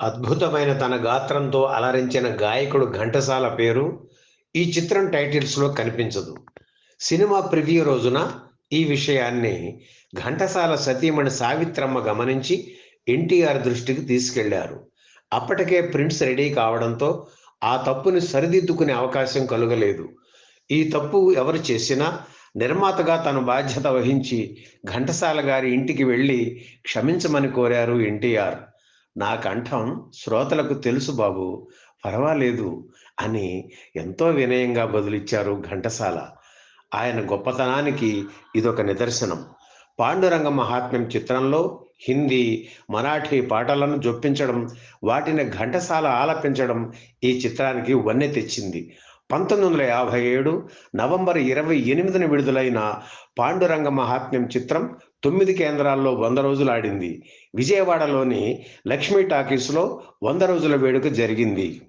అద్భుతమైన తన గాత్రంతో అలరించిన గాయకుడు ఘంటసాల పేరు ఈ చిత్రం టైటిల్స్లో కనిపించదు. సినిమా ప్రివ్యూ రోజున ఈ విషయాన్ని ఘంటసాల సతీమణి సావిత్రమ్మ గమనించి ఎన్టీఆర్ దృష్టికి తీసుకెళ్ళారు. అప్పటికే ప్రింట్స్ రెడీ కావడంతో ఆ తప్పుని సరిదిద్దుకునే అవకాశం కలుగలేదు. ఈ తప్పు ఎవరు చేసినా నిర్మాతగా తన బాధ్యత వహించి ఘంటసాల గారి ఇంటికి వెళ్ళి క్షమించమని కోరారు ఎన్టీఆర్. నా కంఠం శ్రోతలకు తెలుసు బాబు పర్వాలేదు అని ఎంతో వినయంగా బదులిచ్చారు ఘంటసాల. ఆయన గొప్పతనానికి ఇదొక నిదర్శనం. పాండురంగ మహాత్మ్యం చిత్రంలో హిందీ మరాఠీ పాటలను జొప్పించడం వాటిని ఘంటసాల ఆలపించడం ఈ చిత్రానికి వన్నె తెచ్చింది. పంతొమ్మిది వందల యాభై ఏడు నవంబర్ ఇరవై ఎనిమిదిన విడుదలైన పాండురంగ మహాత్మ్యం చిత్రం తొమ్మిది కేంద్రాల్లో వంద రోజులు ఆడింది. విజయవాడలోని లక్ష్మీ టాకీస్లో వంద రోజుల వేడుక జరిగింది.